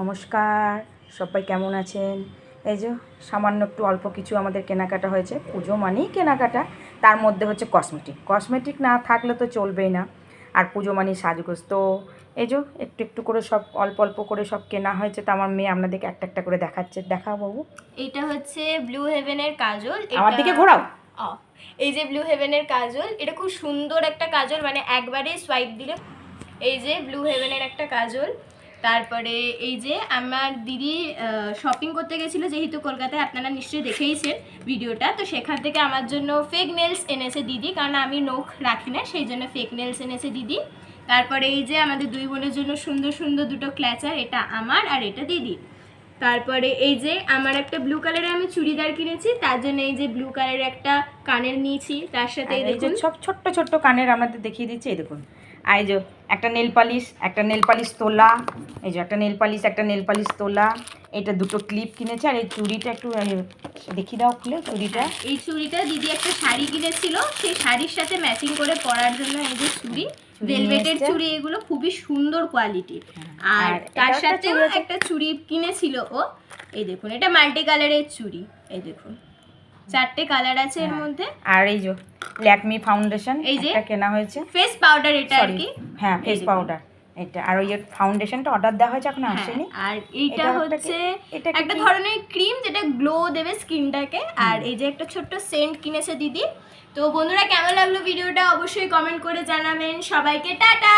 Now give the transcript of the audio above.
নমস্কার সবাই কেমন আছেন? এই যে সামান্য একটু অল্প কিছু আমাদের কেনাকাটা হয়েছে পুজো মানেই কেনাকাটা। তার মধ্যে হচ্ছে কসমেটিক কসমেটিক না থাকলে তো চলবেই না। আর পুজো মানেই সাজগোজ। তো এই যে একটু একটু করে সব অল্প অল্প করে সব কেনা হয়েছে তো আমার মেয়ে আপনাদেরকে একটা একটা করে দেখাচ্ছে। দেখাও বাবু। এটা হচ্ছে ব্লু হেভেনের কাজল। আমার দিকে ঘোরাও। এই যে ব্লু হেভেনের কাজল এটা খুব সুন্দর একটা কাজল মানে একবারে সোয়াইপ দিলে। এই যে ব্লু হেভেনের একটা কাজল। তারপরে এই যে আমার দিদি শপিং করতে গেছিল যেহেতু কলকাতায়, আপনারা নিশ্চয়ই দেখেইছেন ভিডিওটা। তো সেখান থেকে আমার জন্য ফেক নেলস এনেছে দিদি, কারণ আমি নখ রাখি না, সেই জন্য ফেক নেলস এনেছে দিদি। তারপরে এই যে আমাদের দুই বোনের জন্য সুন্দর সুন্দর দুটো ক্ল্যাচার এটা আমার আর এটা দিদির। তারপরে এই যে আমার একটা ব্লু কালারে আমি চুড়িদার কিনেছি তার জন্য এই যে ব্লু কালারের একটা কানের নিয়েছি তার সাথে এই যে দেখুন। সব ছোট্ট ছোট্ট কানের আমাদের দেখিয়ে দিচ্ছি এই দেখুন। আর এই যে একটা নেল পালিশ একটা নেল পালিশ তোলা এই যে একটা নেল পালিশ একটা নেল পালিশ তোলা এটা দুটো ক্লিপ কিনেছে আর এই চুড়িটা একটু দেখি দাও খুলে চুড়িটা। এই চুড়িটা দিদি একটা শাড়ি কিনেছিল সেই শাড়ির সাথে ম্যাচিং করে পরার জন্য এই যে চুড়ি ভেলভেটের চুড়ি এগুলো খুবই সুন্দর কোয়ালিটির আর আর তার সাথেও একটা চুড়ি কিনেছিল ও। এই দেখুন এটা মাল্টি কালারের চুড়ি এই দেখুন। চারটে কালার আছে এর হ্যাঁ। মধ্যে। আর এই যে ল্যাকমি ফাউন্ডেশন এই যে। এটা কেনা হয়েছে। ফেস পাউডার এটা আর কি? হ্যাঁ ফেস পাউডার এটা আর ওই ফাউন্ডেশনটা অর্ডার দেওয়া হয়েছে এখন হ্যাঁ, আসেনি। আর এইটা এটা হচ্ছে একটা ধরনের ক্রিম যেটা গ্লো দেবে স্কিনটাকে আর এই যে একটা ছোট্ট সেন্ট কিনেছে দিদি। তো বন্ধুরা কেমন লাগল ভিডিওটা? অবশ্যই কমেন্ট করে জানাবেন। সবাইকে টাটা!